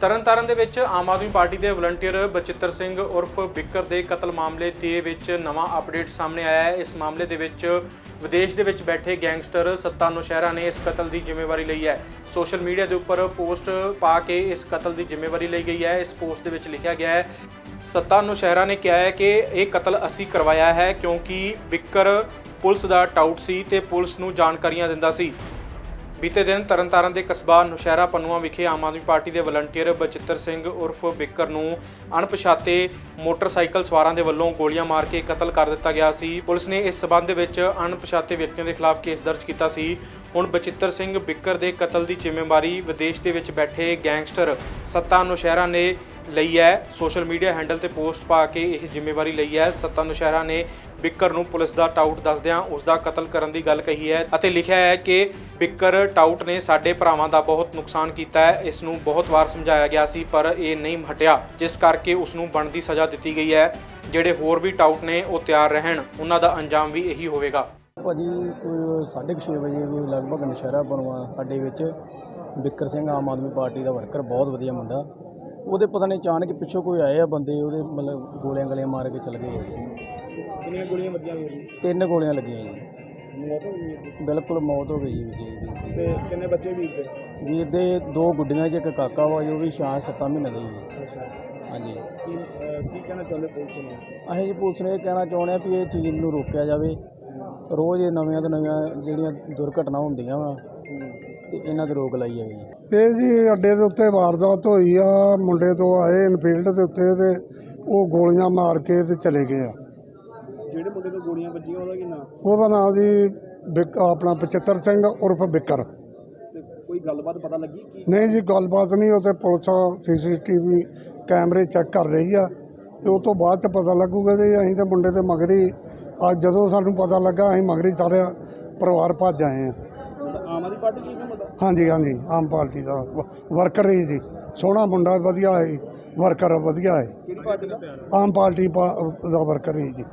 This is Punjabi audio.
ਤਰਨਤਾਰਨ ਦੇ ਵਿੱਚ ਆਮ ਆਦਮੀ ਪਾਰਟੀ ਦੇ ਵਲੰਟੀਅਰ ਬਚਿੱਤਰ ਸਿੰਘ ਉਰਫ ਬਿੱਕਰ ਦੇ ਕਤਲ ਮਾਮਲੇ ਦੇ ਵਿੱਚ ਨਵਾਂ ਅਪਡੇਟ ਸਾਹਮਣੇ ਆਇਆ ਹੈ। ਇਸ ਮਾਮਲੇ ਦੇ ਵਿੱਚ ਵਿਦੇਸ਼ ਦੇ ਵਿੱਚ ਬੈਠੇ ਗੈਂਗਸਟਰ ਸੱਤਾ ਨੌਸ਼ਹਿਰਾ ਨੇ ਇਸ ਕਤਲ ਦੀ ਜ਼ਿੰਮੇਵਾਰੀ ਲਈ ਹੈ। ਸੋਸ਼ਲ ਮੀਡੀਆ ਦੇ ਉੱਪਰ ਪੋਸਟ ਪਾ ਕੇ ਇਸ ਕਤਲ ਦੀ ਜ਼ਿੰਮੇਵਾਰੀ ਲਈ ਗਈ ਹੈ। ਇਸ ਪੋਸਟ ਦੇ ਵਿੱਚ ਲਿਖਿਆ ਗਿਆ ਹੈ ਸੱਤਾ ਨੌਸ਼ਹਿਰਾ ਨੇ ਕਿਹਾ ਹੈ ਕਿ ਇਹ ਕਤਲ ਅਸੀਂ ਕਰਵਾਇਆ ਹੈ ਕਿਉਂਕਿ ਬਿੱਕਰ ਪੁਲਿਸ ਦਾ ਟਾਊਟ ਸੀ ਤੇ ਪੁਲਿਸ ਨੂੰ ਜਾਣਕਾਰੀਆਂ ਦਿੰਦਾ ਸੀ। ਬੀਤੇ ਦਿਨ ਤਰਨਤਾਰਨ ਦੇ ਕਸਬਾ ਨੁਸ਼ਹਿਰਾ ਪੰਨੂਆ ਵਿਖੇ ਆਮ ਆਦਮੀ ਪਾਰਟੀ ਦੇ ਵਲੰਟੀਅਰ ਬਚਿੱਤਰ ਸਿੰਘ ਉਰਫ ਬਿੱਕਰ ਨੂੰ ਅਣਪਛਾਤੇ ਮੋਟਰਸਾਈਕਲ ਸਵਾਰਾਂ ਦੇ ਵੱਲੋਂ ਗੋਲੀਆਂ ਮਾਰ ਕੇ ਕਤਲ ਕਰ ਦਿੱਤਾ ਗਿਆ ਸੀ। ਪੁਲਿਸ ਨੇ ਇਸ ਸਬੰਧ ਵਿੱਚ ਅਣਪਛਾਤੇ ਵਿਅਕਤੀਆਂ ਦੇ ਖਿਲਾਫ ਕੇਸ ਦਰਜ ਕੀਤਾ ਸੀ। ਹੁਣ ਬਚਿੱਤਰ ਸਿੰਘ ਬਿੱਕਰ ਦੇ ਕਤਲ ਦੀ ਜ਼ਿੰਮੇਵਾਰੀ ਵਿਦੇਸ਼ ਦੇ ਵਿੱਚ ਬੈਠੇ ਗੈਂਗਸਟਰ ਸੱਤਾ ਨੁਸ਼ਹਿਰਾ ਨੇ ਲਈ ਹੈ। ਸੋਸ਼ਲ ਮੀਡੀਆ ਹੈਂਡਲ ਤੇ ਪੋਸਟ ਪਾ ਕੇ ਇਹ ਜ਼ਿੰਮੇਵਾਰੀ ਲਈ ਹੈ। ਸੱਤਾ ਨੁਸ਼ਹਿਰਾ ਨੇ ਬਿੱਕਰ ਨੂੰ ਪੁਲਿਸ ਦਾ ਟਾਊਟ ਦੱਸਦਿਆਂ ਉਸ ਦਾ ਕਤਲ ਕਰਨ ਦੀ ਗੱਲ ਕਹੀ ਹੈ ਅਤੇ ਲਿਖਿਆ ਹੈ ਕਿ ਬਿੱਕਰ ਟਾਊਟ ਨੇ ਸਾਡੇ ਭਰਾਵਾਂ ਦਾ ਬਹੁਤ ਨੁਕਸਾਨ ਕੀਤਾ ਹੈ। ਇਸ ਨੂੰ ਬਹੁਤ ਵਾਰ ਸਮਝਾਇਆ ਗਿਆ ਸੀ, ਪਰ ਇਹ ਨਹੀਂ ਹਟਿਆ, ਜਿਸ ਕਰਕੇ ਉਸ ਨੂੰ ਬਣਦੀ ਸਜ਼ਾ ਦਿੱਤੀ ਗਈ ਹੈ। ਜਿਹੜੇ ਹੋਰ ਵੀ ਟਾਊਟ ਨੇ, ਉਹ ਤਿਆਰ ਰਹਿਣ। ਉਹਨਾਂ ਦਾ ਅੰਜਾਮ ਵੀ ਇਹੀ ਹੋਵੇਗਾ। ਭਾਜੀ, ਕੋਈ 6:30 ਵਜੇ ਕੋਈ ਲਗਭਗ ਨਸ਼ਹਿਰਾ ਬਣਵਾ ਅੱਡੇ ਵਿੱਚ ਬਿੱਕਰ ਸਿੰਘ ਆਮ ਆਦਮੀ ਪਾਰਟੀ ਦਾ ਵਰਕਰ, ਬਹੁਤ ਵਧੀਆ ਮੁੰਡਾ। ਉਹਦੇ ਪਤਾ ਨਹੀਂ ਅਚਾਨਕ ਪਿੱਛੋਂ ਕੋਈ ਆਏ ਆ ਬੰਦੇ ਉਹਦੇ ਮਤਲਬ ਗੋਲੀਆਂ ਗਲੀਆਂ ਮਾਰ ਕੇ ਚਲ ਗਏ ਆ ਜੀ। ਕਿੰਨੀਆਂ ਗੋਲੀਆਂ ਵੱਜੀਆਂ ਹੋਈਆਂ ਤਿੰਨ ਗੋਲੀਆਂ ਲੱਗੀਆਂ ਜੀ। ਮੌਤ ਹੋ ਗਈ ਬਿਲਕੁਲ ਮੌਤ ਹੋ ਗਈ ਜੀ ਦੀ। ਤੇ ਕਿੰਨੇ ਬੱਚੇ ਵੀ ਤੇ ਵੀਰ ਦੇ ਦੋ ਗੁੱਡੀਆਂ 'ਚ ਇੱਕ ਕਾਕਾ ਵਾ ਜੋ ਵੀ ਛਾਂ ਸੱਤਾਂ ਮਹੀਨੇ ਦਾ ਜੀ। ਅੱਛਾ। ਹਾਂਜੀ। ਕੀ ਕੀ ਕਹਿਣਾ ਚਾਹੁੰਦੇ ਪੁਲਿਸ ਨੂੰ? ਅਸੀਂ ਜੀ ਪੁਲਿਸ ਨੂੰ ਇਹ ਕਹਿਣਾ ਚਾਹੁੰਦੇ ਆ ਵੀ ਇਹ ਚੀਜ਼ ਨੂੰ ਰੋਕਿਆ ਜਾਵੇ। ਰੋਜ਼ ਇਹ ਨਵੀਆਂ ਤੋਂ ਨਵੀਆਂ ਜਿਹੜੀਆਂ ਦੁਰਘਟਨਾ ਹੁੰਦੀਆਂ ਵਾ ਤੇ ਇਹਨਾਂ ਤੇ ਰੋਕ ਲਾਈ ਜਾਵੇ ਜੀ ਇਹ ਜੀ ਅੱਡੇ ਦੇ ਉੱਤੇ ਵਾਰਦਾਤ ਹੋਈ ਆ ਮੁੰਡੇ ਤੋਂ ਆਏ ਇਨਫੀਲਡ ਦੇ ਉੱਤੇ ਤੇ ਉਹ ਗੋਲੀਆਂ ਮਾਰ ਕੇ ਤੇ ਚਲੇ ਗਏ ਆ। ਜਿਹੜੇ ਮੁੰਡੇ ਤੋਂ ਗੋਲੀਆਂ ਵੱਜੀਆਂ ਉਹਦਾ ਕੀ ਨਾਮ ਉਹਦਾ ਨਾਮ ਜੀ ਬਿਕ ਆਪਣਾ 75 ਸਿੰਘ ਉਰਫ ਬਿੱਕਰ ਤੇ ਕੋਈ ਗੱਲਬਾਤ ਪਤਾ ਲੱਗੀ ਕਿ? ਨਹੀਂ ਜੀ ਗੱਲਬਾਤ ਨਹੀਂ ਉਹ ਤੇ ਪੁਲਿਸ ਸੀਸੀਟੀਵੀ ਕੈਮਰੇ ਚੈੱਕ ਕਰ ਰਹੀ ਆ ਤੇ ਉਹ ਤੋਂ ਬਾਅਦ ਚ ਪਤਾ ਲੱਗੂਗਾ ਜੀ ਅਸੀਂ ਤੇ ਮੁੰਡੇ ਤੇ ਮਗਰੀ ਅੱਜ ਜਦੋਂ ਸਾਨੂੰ ਪਤਾ ਲੱਗਾ ਅਸੀਂ ਮਗਰੀ ਸਾਰੇ ਪਰਿਵਾਰ ਭੱਜ ਆਏ ਆ। ਹਾਂਜੀ ਹਾਂਜੀ ਆਮ ਪਾਰਟੀ ਦਾ ਵਰਕਰ ਹੀ ਜੀ। ਸੋਹਣਾ ਮੁੰਡਾ ਵਧੀਆ ਹੈ ਵਰਕਰ ਵਧੀਆ ਹੈ। ਆਮ ਪਾਰਟੀ ਦਾ ਵਰਕਰ ਹੀ ਜੀ।